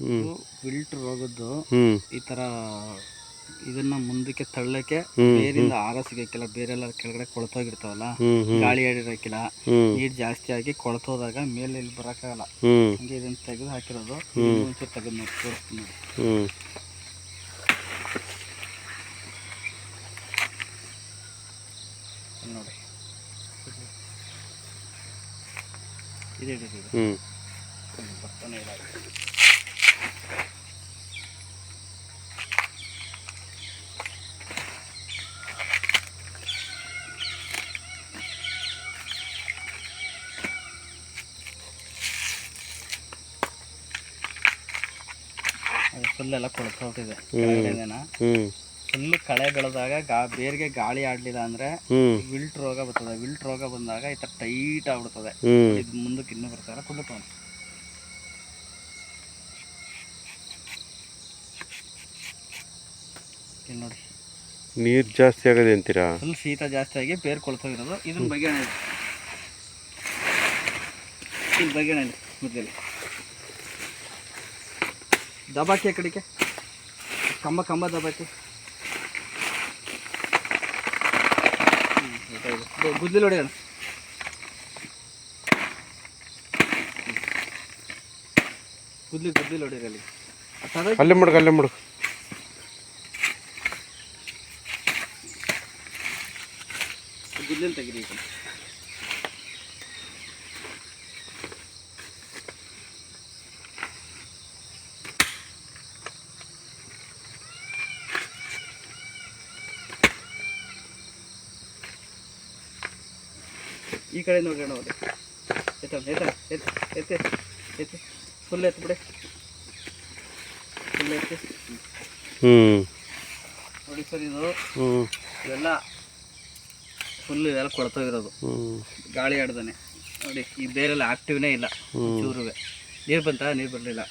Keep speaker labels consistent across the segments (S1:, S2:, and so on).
S1: ಹ್ಮ್. ಹೋಗೋದು.
S2: ಈ ತರ ಇದನ್ನ ಮುಂದಕ್ಕೆ ತಳ್ಳಕ್ಕೆ ಬೇರಿಂದ ಆರ ಸಿಗಕ್ಕಿಲ್ಲ ಬೇರೆಲ್ಲ ಕೆಳಗಡೆ ಕೊಳತೋಗಿರ್ತಾವಲ್ಲ ಗಾಳಿ ಆಡಿರಕ್ಕಿಲ್ಲ ನೀರ್ ಜಾಸ್ತಿ ಆಗಿ ಕೊಳತೋದಾಗ ಮೇಲೆ ಇಲ್ಲಿ
S1: ಬರಕಾಗಲ್ಲ
S2: ಹಂಗೆ ಇದನ್ನ ತೆಗೆದು ಹಾಕಿರೋದು. ಮುಂಚೆ ತೆಗೆದು ನೋಡಿ ತೋರಿಸ್ತೀನಿ ನೋಡಿ. ಇದೆ ಬರ್ತಾನೆ ಇಲ್ಲ. ಅದು. ಅದು ಫುಲ್ ಎಲ್ಲ ಕೊಳ್ತೋಗ್ತಿದೆ ಕೆಳಗಡೆಯಿಂದನ?
S1: ಹ್ಮ್.
S2: ಫುಲ್ ಕಳೆ ಬೆಳೆದಾಗ ಗಾ ಬೇರಿಗೆ ಗಾಳಿ ಆಡ್ಲಿಲ್ಲ ಅಂದ್ರೆ ವಿಲ್ಟ್ ರೋಗ ಬರ್ತದೆ. ವಿಲ್ಟ್ ರೋಗ ಬಂದಾಗ ಈ ತರ ಟೈಟ್ ಆಗ್ಬಿಡ್ತದೆ. ಇದು ಮುಂದಕ್ಕೆ ಇನ್ನೂ ಬರ್ತಾರೆ ಕುಂದಕ್ಕೆ ಇಲ್ಲಿ ನೋಡಿ.
S1: ನೀರು ಜಾಸ್ತಿ ಆಗದೆ ಅಂತೀರಾ?
S2: ಫುಲ್ ಶೀತ ಜಾಸ್ತಿ ಆಗಿ ಬೇರೆ ಕೊಳ್ತೋಗಿರೋದು ಇದನ್ನ ಬಗೆಹಣ ಇಲ್ಲಿ ಬಗೆಹಣ ಮೊದಲೇ ದಬಾಕಿ ಕಡೆಗೆ. ಕಂಬ ಕಂಬ ದಬಾಕಿ. ಗುದ್ದಲಿ ಹೊಡೆಯೋಣ ಗುದ್ದಲಿ ಗುದ್ದಲಿ ಹೊಡೆಯೋದು ಅಲ್ಲೇ ಅದ್
S1: ಅಲ್ಲೇ ಮುಡ್ಕ ಅಲ್ಲೇ ಮುಡ್ಕ
S2: ಗುದ್ದಲಿ ತೆಗೀರಿ ಈಗ ಈ ಕಡೆ ನೋಡಿ ನೋಡಿ ಎತ್ತ ಎತ್ತ ಎತ್ತ ಎತ್ತೆ ಎತ್ತೆ ಫುಲ್ ಎತ್ತು ಬಿಡಿ ಫುಲ್ ಎತ್ತಿ
S1: ಹ್ಮ್
S2: ನೋಡಿ ಸರ್ ಇದು
S1: ಹ್ಮ್
S2: ಇವೆಲ್ಲ ಫುಲ್ ಇದೆಲ್ಲ ಕೊಳ್ತೋಗಿರೋದು ಗಾಳಿ ಆಡ್ದಾನೆ. ನೋಡಿ ಈ ಬೇರೆಲ್ಲ ಆಕ್ಟಿವ್ನೇ ಇಲ್ಲ. ಚೂರುವೆ ನೀರು ಬಂತ? ನೀರು ಬರಲಿಲ್ಲ.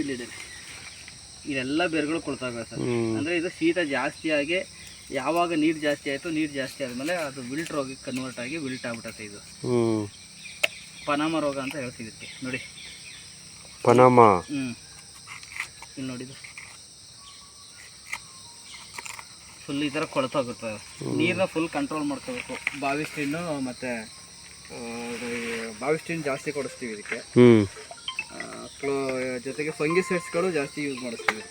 S2: ಇಲ್ಲಿದೆ ಇದೆಲ್ಲ ಬೇರುಗಳು ಕೊಳ್ತೋಗಿವೆ ಸರ್. ಅಂದರೆ ಇದು ಶೀತ ಜಾಸ್ತಿ ಆಗಿ ಯಾವಾಗ ನೀರು ಜಾಸ್ತಿ ಆಯಿತು ನೀರು ಜಾಸ್ತಿ ಆದಮೇಲೆ ಅದು ವಿಲ್ಟ್ ರೋಗಕ್ಕೆ ಕನ್ವರ್ಟ್ ಆಗಿ ವಿಲ್ಟ್ ಆಗ್ಬಿಟ್ಟೈತೆ ಇದು. ಪನಾಮ ರೋಗ ಅಂತ ಹೇಳ್ತಿದ್ದಕ್ಕೆ ನೋಡಿ.
S1: ಪನಾಮ.
S2: ಹ್ಞೂ ಇಲ್ಲಿ ನೋಡಿದ್ದು. ಫುಲ್ ಈ ಥರ ಕೊಳತೋಗುತ್ತೆ ನೀರನ್ನ ಫುಲ್ ಕಂಟ್ರೋಲ್ ಮಾಡ್ಕೋಬೇಕು. ಬಾವಿ ಸ್ಟೀನು ಮತ್ತು ಬಾವಿ ಸ್ಟೀನ್ ಜಾಸ್ತಿ ಕೊಡಿಸ್ತೀವಿ ಇದಕ್ಕೆ.
S1: ಜೊತೆಗೆ
S2: ಫಂಗಿ ಕ್ಲೋ ಜೊತೆಗೆ ಫಂಗಿಸೈಡ್ಸ್ಗಳು ಜಾಸ್ತಿ ಯೂಸ್ ಮಾಡಿಸ್ತೀವಿ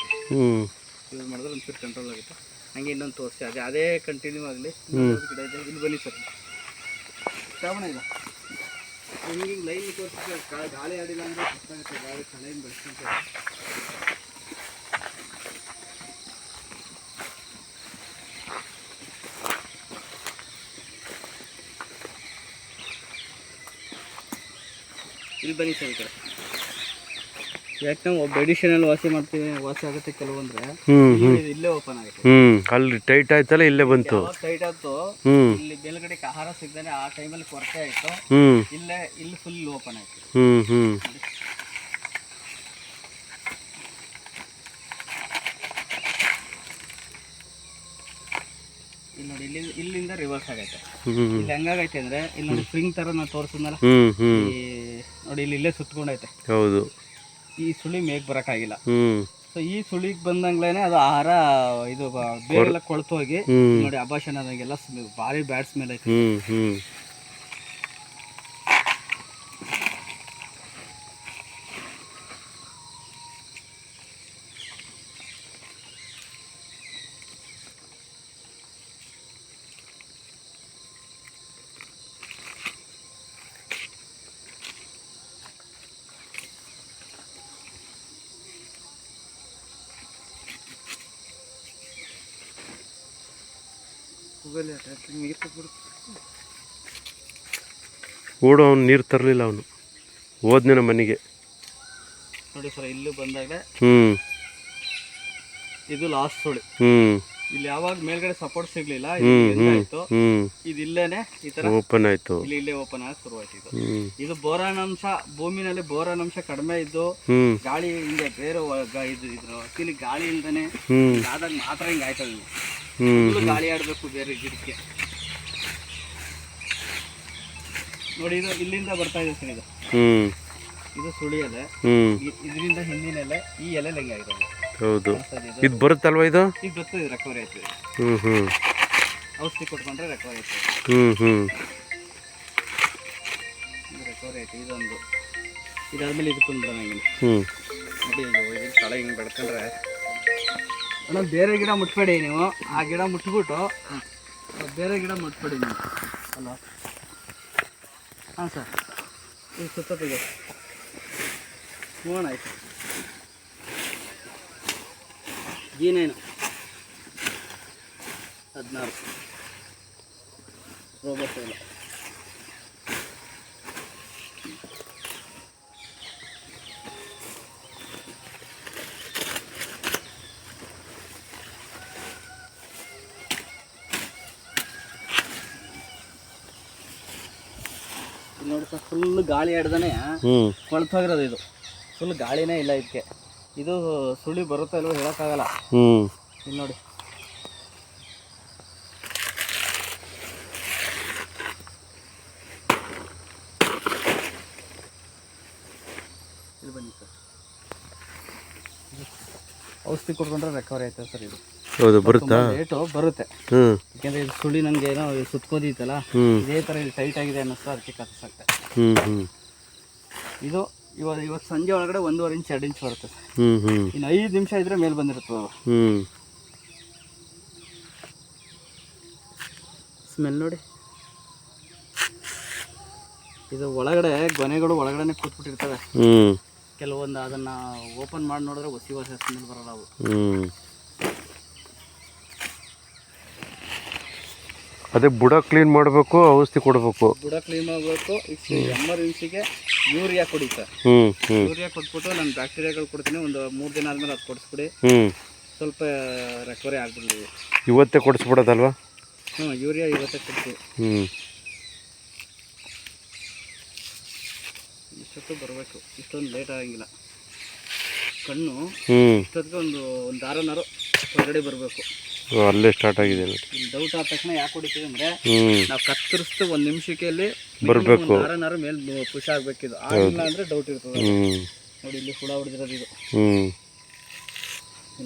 S2: ಯೂಸ್ ಮಾಡಿದ್ರೆ ಒಂಚೂರು ಕಂಟ್ರೋಲ್ ಆಗುತ್ತೆ. ಹಂಗೆ ಇನ್ನೊಂದು ತೋರಿಸಿ ಅದೇ ಅದೇ ಕಂಟಿನ್ಯೂ ಆಗಲಿ. ಗಿಡ ಇದೆ ಇಲ್ಲಿ ಬನ್ನಿ ಸರ್. ಶ್ರಾವಣ ಇಲ್ಲ. ಹಿಂಗೆ ಲೈನ್ ತೋರಿಸಿದ್ರೆ ಗಾಳಿ ಆಡಿಲ್ಲ ಅಂದರೆ ಗಾಳಿ ಕಳೆಯಿಂದ ಬೆಳೆಸ್ಕೊಂತಾರೆ ಇಲ್ಲಿ ಬನ್ನಿ ಸರ್ ಈ ಕಡೆ. ಯಾಕೆ ನಾವು ವಾಸಿ ಮಾಡ್ತೀವಿ ವಾಸಿ ಆಗುತ್ತೆ ಕೆಲವೊಂದ್ರೆ. ಇಲ್ಲಿ- ಇಲ್ಲೇ ಓಪನ್ ಆಗುತ್ತೆ.
S1: ಹ್ಮ್ ಅಲ್ಲಿ ಟೈಟ್ ಆಯ್ತಲ್ಲ ಇಲ್ಲೇ ಬಂತು.
S2: ಯಾವಾಗ ಟೈಟ್ ಆಯ್ತು
S1: ಹ್ಮ್.
S2: ಇಲ್ಲಿ ಮೇಲ್ಗಡೆ ಆಹಾರ ಸಿಗ್ದಾನೆ ಆ ಟೈಮಲ್ಲಿ ಕೊರತೆ ಆಯ್ತು
S1: ಹ್ಮ್.
S2: ಇಲ್ಲೇ ಇಲ್ಲಿ ಫುಲ್ ಓಪನ್ ಆಯ್ತು.
S1: ಹ್ಮ್ ಹ್ಮ್.
S2: ಇಲ್ಲಿ ನೋಡಿ ಇಲ್ಲಿ ಇಲ್ಲಿಂದ ರಿವರ್ಸ್ ಆಗೈತೆ.
S1: ಹ್ಮ್
S2: ಇಲ್ಲಿ ಹೆಂಗಾಗೈತೆ ಅಂದ್ರೆ ಇಲ್ಲಿ ನೋಡಿ ಸ್ಪ್ರಿಂಗ್ ತರ ನಾವು ತೋರಿಸಿದ್ನಲ್ಲ?
S1: ಹ್ಮ್ ಹ್ಮ್.
S2: ಈ ನೋಡಿ ಇಲ್ಲಿ ಇಲ್ಲೇ ಸುತ್ತಕೊಂಡೈತೆ
S1: ಹೌದು.
S2: ಈ ಸುಳಿ ಮೇಗ್ ಆಗಿಲ್ಲ
S1: ಹ್ಮ್.
S2: ಸೊ ಈ ಸುಳಿಗೆ ಬಂದಂಗ್ಲೇನೆ ಅದು ಆಹಾರ ಇದು ಬೇರೆಲ್ಲ ಕೊಳ್ತು ಹೋಗಿ
S1: ಹ್ಮ್.
S2: ನೋಡಿ ಅಭಾಷಣ ಆದಂಗೆಲ್ಲ ಭಾರಿ ಬ್ಯಾಡ್ ಸ್ಮೆಲ್ ಐತೆ.
S1: ಓಡು ಅವ್ನು ನೀರು ತರಲಿಲ್ಲ ಅವನು. ನಮ್ಮ ಮನೆಗೆ.
S2: ನೋಡಿ ಸರ್ ಇಲ್ಲೂ ಬಂದಾಗ
S1: ಹ್ಮ್.
S2: ಇದು ಲಾಸ್ಟ್ ಸುಳಿ.
S1: ಹ್ಮ್.
S2: ಇಲ್ಲಿ ಯಾವಾಗ ಮೇಲ್ಗಡೆ ಸಪೋರ್ಟ್ ಸಿಗ್ಲಿಲ್ಲ
S1: ಇದಿಲ್ಲೇನೆ
S2: ಆಯ್ತು. ಇದು ಇಲ್ಲೇನೆ ಈ ತರ
S1: ಓಪನ್ ಆಯ್ತು.
S2: ಇಲ್ಲಿ ಇಲ್ಲೇ ಓಪನ್ ಆಗಿ ಶುರುವಾಯ್ತು ಇದು. ಇದು ಬೋರಾನ್ ಅಂಶ ಭೂಮಿನಲ್ಲಿ ಬೋರಾನ್ ಅಂಶ ಕಡಿಮೆ ಇದ್ದು ಗಾಳಿ ಹಿಂಗೆ ಬೇರೆ ಇದು ಇದ್ರು. ಇಲ್ಲಿ ಗಾಳಿ ಇಲ್ದೇನೆ ಆದಾಗ ಮಾತ್ರ ಹಿಂಗೆ ಆಯ್ತದ ಗಾಳಿ ಆಡಬೇಕು ಬೇರೆ ಗಿಡಕ್ಕೆ. ನೋಡಿ ಇದು ಇಲ್ಲಿಂದ ಬರ್ತಾ ಇದೆ ಸರ್ ಇದು. ಇದು ಸುಳಿ ಎಲೆ. ಇದರಿಂದ ಹಿಂದಿನ ಎಲೆ ಈ ಎಲೆ ಹೆಂಗೆ ಆಗಿರೋದು
S1: ಹೌದು.
S2: ಇದು
S1: ಬರುತ್ತಲ್ವ ಇದು?
S2: ಈಗ ಗೊತ್ತಿದೆ ರೆಕವರಿ ಆಯ್ತದೆ
S1: ಹ್ಞೂ ಹ್ಞೂ
S2: ಔಷಧಿ ಕೊಟ್ಕೊಂಡ್ರೆ ರೆಕವರಿ ಆಯ್ತದೆ
S1: ಹ್ಞೂ ಹ್ಞೂ
S2: ಇದು ರೆಕವರಿ ಆಯ್ತು ಇದೊಂದು. ಇದಾದ್ಮೇಲೆ ಇದು ಕುಂದ್ಬಿಡೋಣ ಹಿಂಗೆ.
S1: ಹ್ಞೂ
S2: ನೋಡಿ ಇದು ತಳ ಹಿಂಗೆ ಬೆಳ್ಕೊಂಡ್ರೆ. ಅಣ್ಣ ಬೇರೆ ಗಿಡ ಮುಟ್ಬೇಡಿ ನೀವು. ಆ ಗಿಡ ಮುಟ್ಬಿಟ್ಟು ಬೇರೆ ಗಿಡ ಮುಟ್ಬೇಡಿ ನೀವು. ಅಲ್ಲ ಹಾಂ ಸರ್. ಇದು ಸುತ್ತತ್ತಿಗೆ ಹ್ಞೂ ಆಯ್ತು. ಜೀನೇನು ಹದಿನಾರು. ರೋಬೋಟ್ ಇಲ್ಲ ಇಲ್ಲಿ ನೋಡಿ ಸರ್ ಫುಲ್ ಗಾಳಿ ಆಡ್ದಾನೆ. ಕೊಳ್ತೋಗಿರೋದು ಇದು. ಫುಲ್ ಗಾಳಿನೇ ಇಲ್ಲ ಇದಕ್ಕೆ ಇದು ಸುಳಿ ಬರುತ್ತೋ ಇಲ್ವೋ ಹೇಳೋಕ್ಕಾಗಲ್ಲ.
S1: ಹ್ಞೂ
S2: ಇಲ್ಲಿ ನೋಡಿ. ಇಲ್ಲಿ ಬನ್ನಿ ಸರ್. ಔಷಧಿ ಕೊಟ್ಕೊಂಡ್ರೆ ರೆಕವರಿ ಆಯ್ತದೆ ಸರ್ ಇದು.
S1: ಹೌದು ಬರುತ್ತಾ?
S2: ರೇಟು ಬರುತ್ತೆ. ಯಾಕೆಂದ್ರೆ ಇದು ಸುಳಿ ನನಗೆ ಏನೋ ಸುತ್ಕೋದಿತ್ತಲ್ಲ ಇದೇ ಥರ ಇದು ಟೈಟ್ ಆಗಿದೆ ಅನ್ನಿಸ್ತು ಅದಕ್ಕೆ ಕತ್ತಿಸಾಕ್ತೆ
S1: ಹ್ಞೂ ಹ್ಞೂ
S2: ಇದು ಇವಾಗ ಇವಾಗ ಸಂಜೆ ಒಳಗಡೆ ಒಂದೂವರೆ ಇಂಚ್ ಎರಡು ಇಂಚ್ ಬರುತ್ತೆ.
S1: ಹ್ಞೂ ಹ್ಞೂ
S2: ಇನ್ನು ಐದು ನಿಮಿಷ ಇದ್ರೆ ಮೇಲೆ ಬಂದಿರುತ್ತೆ
S1: ಹ್ಞೂ
S2: ಸ್ಮೆಲ್ ನೋಡಿ. ಇದು ಒಳಗಡೆ ಗೊನೆಗಳು ಒಳಗಡೆ ಕೂತ್ಬಿಟ್ಟಿರ್ತವೆ. ಕೆಲವೊಂದು ಅದನ್ನ ಓಪನ್ ಮಾಡಿ ನೋಡಿದ್ರೆ ಹೊಸಿ ಹೊಸ ಸ್ಮೆಲ್ ಬರಲ್ಲ ಅವು
S1: ಅದೇ ಬುಡ ಕ್ಲೀನ್ ಮಾಡಬೇಕು ಔಷಧಿ ಕೊಡಬೇಕು.
S2: ಬುಡ ಕ್ಲೀನ್ ಮಾಡಬೇಕು ಎಮರ್ಜೆನ್ಸಿಗೆ ಯೂರಿಯಾ ಕೊಡಿ ಸರ್ ಯೂರಿಯಾ ಕೊಟ್ಬಿಟ್ಟು ನಾನು ಬ್ಯಾಕ್ಟೀರಿಯಾಗಳು ಕೊಡ್ತೀನಿ ಒಂದು ಮೂರು ದಿನ ಆದ್ಮೇಲೆ ಅದು ಕೊಡಿಸ್ಬಿಡಿ. ಸ್ವಲ್ಪ ರೆಕವರಿ ಆಗ್ಬಿಡಿ
S1: ಇವತ್ತೇ ಕೊಡಿಸ್ಬಿಡೋದಲ್ವಾ?
S2: ಹ್ಞೂ ಯೂರಿಯಾ ಇವತ್ತೇ ಕೊಡ್ತೀವಿ.
S1: ಹ್ಞೂ
S2: ಇಷ್ಟೊತ್ತು ಬರಬೇಕು ಇಷ್ಟೊಂದು ಲೇಟ್ ಆಗಂಗಿಲ್ಲ. ಕಣ್ಣು ಇಷ್ಟೊತ್ತಿಗೆ ಒಂದು ಒಂದು ದಾರನಾರು ಹೊರಗಡೆ ಬರಬೇಕು.
S1: ಅಲ್ಲೇ ಸ್ಟಾರ್ಟ್ ಆಗಿದೆ
S2: ಡೌಟ್ ಆದ ತಕ್ಷಣ ಯಾಕೆ ಹೊಡಿತೀವಿ ಅಂದ್ರೆ ನಾವು ಕತ್ತರಿಸ್ತು ಒಂದ್ ನಿಮಿಷಕ್ಕೆ ಅಲ್ಲಿ
S1: ಬರ್ಬೇಕು.
S2: ದಾರನಾರು ಮೇಲೆ ಪುಷ್ ಆಗ್ಬೇಕಿದು. ಆಗಿಲ್ಲ ಅಂದ್ರೆ ಡೌಟ್ ಇರ್ತದೆ. ನೋಡಿ ಇಲ್ಲಿ ಹುಳ ಹೊಡೆದಿರೋದು ಇದು.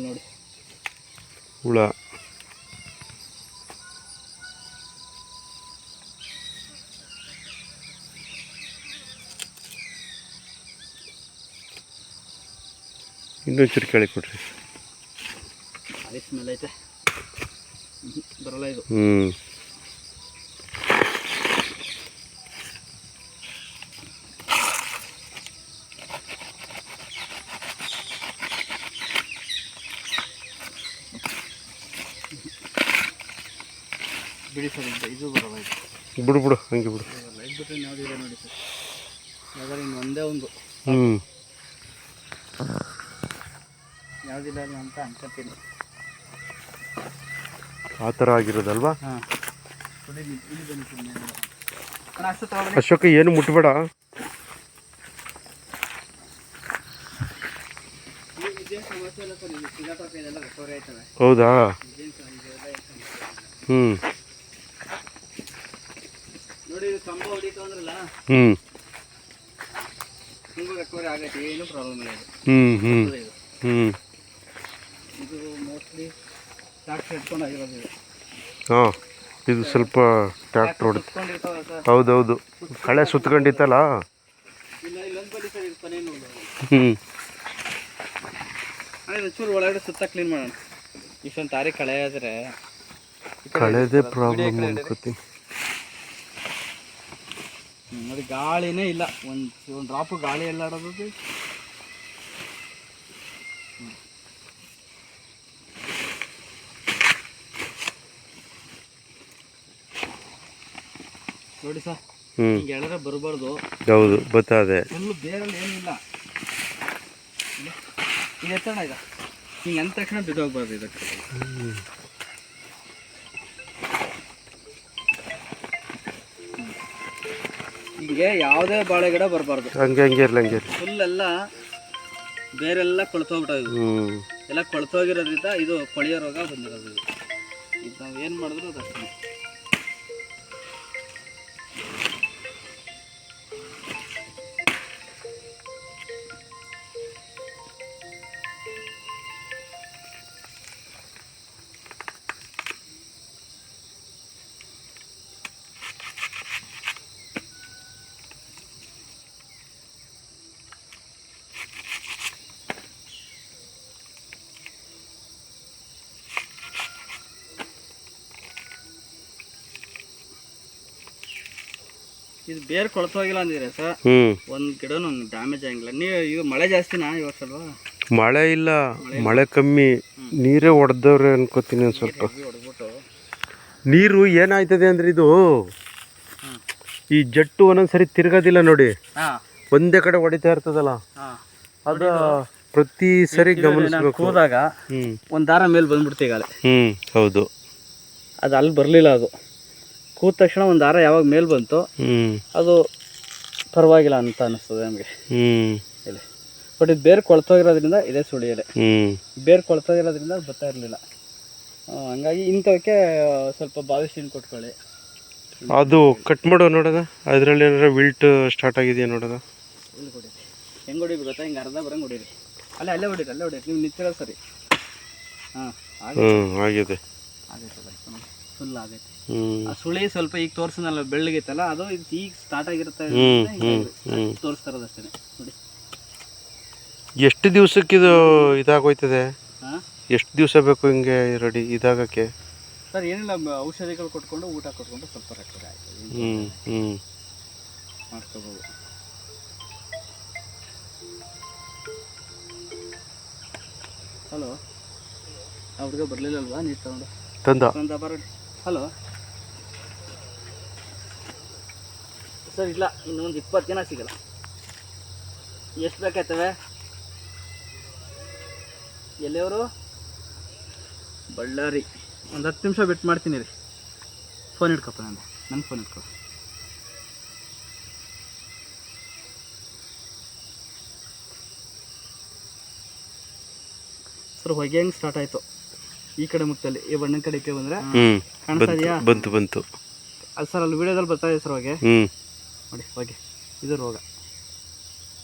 S2: ನೋಡಿ.
S1: ಹುಳ. ಇನ್ನೊಂಚೂರು ಕೇಳಿ ಕೊಡ್ರಿ.
S2: ಐತೆ. ಬರಲ್ಲ ಇದು.
S1: ಹ್ಞೂ
S2: ಬಿಡಿ ಸರ್ ಇದು ಬರಲ್ಲ ಇದು.
S1: ಬಿಡು ಬಿಡು ಹಂಗೆ ಬಿಡು.
S2: ಲೈಟ್ ಬಿಟ್ಟರೆ ಯಾವುದಿಲ್ಲ ನೋಡಿ ಸರ್. ಯಾವ್ದಾರ ಇನ್ನು ಒಂದೇ ಒಂದು.
S1: ಹ್ಞೂ
S2: ಯಾವುದಿಲ್ಲ ಅಂತ ಅನ್ಕೊಂತೀನಿ.
S1: ಆ ಥರ ಆಗಿರೋದಲ್ವಾ? ಅಶೋಕ ಏನು ಮುಟ್ಬೇಡ. ಹೌದಾ? ಹ್ಞೂ ಹ್ಞೂ ಹ್ಞೂ ಹ್ಞೂ. ಹ್ಞೂ
S2: ಇದು ಮೋಸ್ಟ್ಲಿ ಟ್ಯಾಕ್ಸ್ ಹಿಡ್ಕೊಂಡು ಆಗಿರೋದು ಇದು
S1: ಹಾಂ ಇದು ಸ್ವಲ್ಪ
S2: ಕುತ್ಕೊಂಡಿರ್ತಾವೆ ಸರ್.
S1: ಹೌದೌದು. ಕಳೆ ಸುತ್ಕೊಂಡಿತ್ತಲ್ಲ? ಹ್ಞೂ
S2: ಅದೇ ಒಳಗಡೆ ಸುತ್ತ ಕ್ಲೀನ್ ಮಾಡೋಣ. ಇಷ್ಟೊಂದು ತಾರಿ ಕಳೆ ಆದರೆ
S1: ಕಳೆದೇ ಪ್ರಾಬ್ಲಮ್ ಅನ್ಕೋತೀನಿ.
S2: ನೋಡಿ ಗಾಳಿನೇ ಇಲ್ಲ. ಒಂದು ಒಂದು ಡ್ರಾಪು ಗಾಳಿ ಎಲ್ಲ ಆಡೋದು. ನೋಡಿ ಸರ್
S1: ಹ್ಞೂ
S2: ಹಿಂಗೆ ಎಳೆದ್ರೆ ಬರಬಾರ್ದು.
S1: ಹೌದು ಬತ್ತದೆ
S2: ಫುಲ್ಲು ಬೇರಲ್ಲಿ ಏನಿಲ್ಲ. ಇದು. ಎತ್ತಣ ಈಗ ಹಿಂಗೆ ಅಂದ ತಕ್ಷಣ ಬಿದ್ದೋಗ್ಬಾರ್ದು ಇದಕ್ಕೆ. ಹಿಂಗೆ ಯಾವುದೇ ಬಾಳೆ ಗಿಡ ಬರಬಾರ್ದು.
S1: ಹಂಗೆ ಹಂಗೆ ಇರ್ಲಿ ಹಂಗೆ ಇರ್ಲಿ.
S2: ಫುಲ್ ಎಲ್ಲ ಬೇರೆಲ್ಲ ಕೊಳ್ತೋಗ್ಬಿಟ್ಟು
S1: ಹ್ಞೂ
S2: ಎಲ್ಲ ಕೊಳ್ತೋಗಿರೋದ್ರಿಂದ ಇದು ಕೊಳೆಯೋ ರೋಗ ಬಂದಿರೋದು ಇದು ಇದು ನಾವು ಏನು ಮಾಡಿದ್ರು ಅದು ಇದು ಬೇರೆ ಕೊಳ್ತೋಗಿಲ್ಲ ಅಂದಿದ್ರೆ ಸರ್.
S1: ಹ್ಞೂ
S2: ಒಂದು ಗಿಡನೂ ಡ್ಯಾಮೇಜ್ ಆಗಿಲ್ಲ. ನೀವು ಈಗ ಮಳೆ ಜಾಸ್ತಿನಾ ಈ ವರ್ಷ ಅಲ್ವಾ?
S1: ಮಳೆ ಇಲ್ಲ ಮಳೆ ಕಮ್ಮಿ. ನೀರೇ ಹೊಡೆದವ್ರೆ ಅನ್ಕೋತೀನಿ ಒಂದು ಸ್ವಲ್ಪ.
S2: ಹೊಡೆದ್ಬಿಟ್ಟು
S1: ನೀರು ಏನಾಯ್ತದೆ ಅಂದ್ರೆ ಇದು ಈ ಜಟ್ಟು ಒಂದೊಂದ್ಸರಿ ತಿರ್ಗೋದಿಲ್ಲ ನೋಡಿ.
S2: ಹಾಂ.
S1: ಒಂದೇ ಕಡೆ ಹೊಡಿತಾ ಇರ್ತದಲ್ಲ. ಅದು ಪ್ರತಿ ಸರಿ ಗಮನಿಸ್ಬೇಕು. ಹೋದಾಗ
S2: ಒಂದು ದಾರ ಮೇಲೆ ಬಂದ್ಬಿಡ್ತು ಈಗಾಗಲೇ.
S1: ಹ್ಮ್ ಹೌದು.
S2: ಅದು ಅಲ್ಲಿ ಬರಲಿಲ್ಲ ಅದು. ಕೂದ ತಕ್ಷಣ ಒಂದು ದಾರ ಯಾವಾಗ ಮೇಲೆ ಬಂತು ಅದು ಪರವಾಗಿಲ್ಲ ಅಂತ ಅನಿಸ್ತದೆ ನಮಗೆ. ಇಲ್ಲಿ. ಬಟ್ ಇದು ಬೇರೆ ಕೊಳ್ತೋಗಿರೋದ್ರಿಂದ ಇದೇ ಸುಳಿ ಎಲೆ ಬೇರೆ ಕೊಳ್ತೋಗಿರೋದ್ರಿಂದ ಬರ್ತಾ ಇರಲಿಲ್ಲ. ಹಂಗಾಗಿ ಇಂಥವಕ್ಕೆ ಸ್ವಲ್ಪ ಬಾವಿಸ್ಟಿನ್ ಕೊಟ್ಕೊಳ್ಳಿ.
S1: ಅದು ಕಟ್ ಮಾಡೋ ನೋಡೋದ ಅದರಲ್ಲಿ ಏನಾರ ವಿಲ್ಟ್ ಸ್ಟಾರ್ಟ್ ಆಗಿದೆಯಾ ನೋಡೋದ
S2: ಇಲ್ಲಿ ಕೊಡಿರಿ. ಹೆಂಗೆ ಗೊತ್ತಾ? ಹಿಂಗೆ ಅರ್ಧ ಬರಂಗೆ ಹೊಡಿರಿ. ಅಲ್ಲೇ ಅಲ್ಲೇ ಹೊಡೀರಿ ಅಲ್ಲೇ ಹೊಡೀರಿ. ನೀವು ನಿಂತಿರೋ ಸರಿ. ಹಾಂ
S1: ಆಗಿದೆ.
S2: ಆಗೈತೆ ಫುಲ್ ಆಗೈತೆ. ಆ ಸುಳಿ ಸ್ವಲ್ಪ ಈಗ ತೋರ್ಸನಲ್ಲ ಬೆಳ್ಳಗೈತಲ್ಲ ಅದು ಇದು ಈಗ ಸ್ಟಾರ್ಟ್ ಆಗಿರುತ್ತೆ. ತೋರಿಸ್ತಾ ಇರೋದು ನೋಡಿ.
S1: ಎಷ್ಟು ದಿವ್ಸಕ್ಕಿದು ಇದಾಗೋಯ್ತದೆ?
S2: ಹಾಂ?
S1: ಎಷ್ಟು ದಿವಸ ಬೇಕು ಹಿಂಗೆ ರೆಡಿ ಇದಾಗಕ್ಕೆ?
S2: ಸರ್ ಏನಿಲ್ಲ ಔಷಧಿಗಳು ಕೊಟ್ಕೊಂಡು ಊಟ ಕೊಟ್ಕೊಂಡು ಸ್ವಲ್ಪ ರೆಕ್ಟರ್ ಆಯ್ತು.
S1: ಹ್ಮ್ ಹ್ಮ್.
S2: ಮಾಡ್ಕೋಬೋದು. ಹಲೋ? ಅವ್ರಿಗೆ ಬರ್ಲಿಲ್ಲಲ್ವಾ? ನೀರು ತಗೊಂಡು?
S1: ತಂದ.
S2: ತಂದ ಬರ ಹಲೋ. ಸರ್, ಇಲ್ಲ, ಇನ್ನೊಂದು ಇಪ್ಪತ್ತು ಜನ ಸಿಗಲ್ಲ. ಎಷ್ಟು ಬೇಕಾಯ್ತವೆ? ಎಲ್ಲಿಯವರು? ಬಳ್ಳಾರಿ. ಒಂದು ಹತ್ತು ನಿಮಿಷ ಬಿಟ್ಟು ಮಾಡ್ತೀನಿ ರೀ. ಫೋನ್ ಇಟ್ಕೊಪ್ಪ ನಾನು ನನ್ನ ಫೋನ್ ಇಟ್ಕೊ ಸರ್ ಹೊಗೆ ಹೆಂಗೆ ಸ್ಟಾರ್ಟ್ ಆಯಿತು. ಈ ಕಡೆ ಮುಖದಲ್ಲಿ ಈ ಬಣ್ಣದ ಕಡೆಗೆ ಬಂದ್ರೆ ಕಾಣಿಸ್ತಾ
S1: ಬಂತು
S2: ಇದೆಯಾ?
S1: ಬಂತು ಬಂತು
S2: ಅದು ಸರ್ ಅಲ್ಲಿ ವಿಡಿಯೋದಲ್ಲಿ ಬರ್ತಾ ಇದೆ ಸರ್ ಹೋಗಿ ನೋಡಿ ಹೋಗಿ. ಇದು ರೋಗ.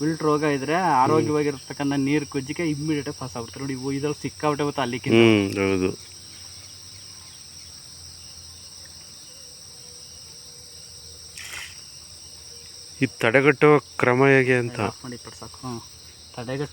S2: ವಿಲ್ಟ್ ರೋಗ ಇದ್ರೆ ಆರೋಗ್ಯವಾಗಿರ್ತಕ್ಕಂಥ ನೀರು ಕುಜ್ಜಿಗೆ ಇಮ್ಮಿಡಿಯೇಟ್ ಪಾಸ್ ಆಗ್ಬಿಡ್ತಾರೆ ನೋಡಿ ಇದ್ರಲ್ಲಿ ಸಿಕ್ಕಾಬಿಟ್ಟೆ ಗೊತ್ತಾ
S1: ಅಲ್ಲಿ ಹೌದು. ತಡೆಗಟ್ಟುವ ಕ್ರಮ ಹೇಗೆ ಅಂತ?
S2: ಮಾಡಿ ಸಾಕು. ಹ್ಞೂ ತಡೆಗಟ್ಟು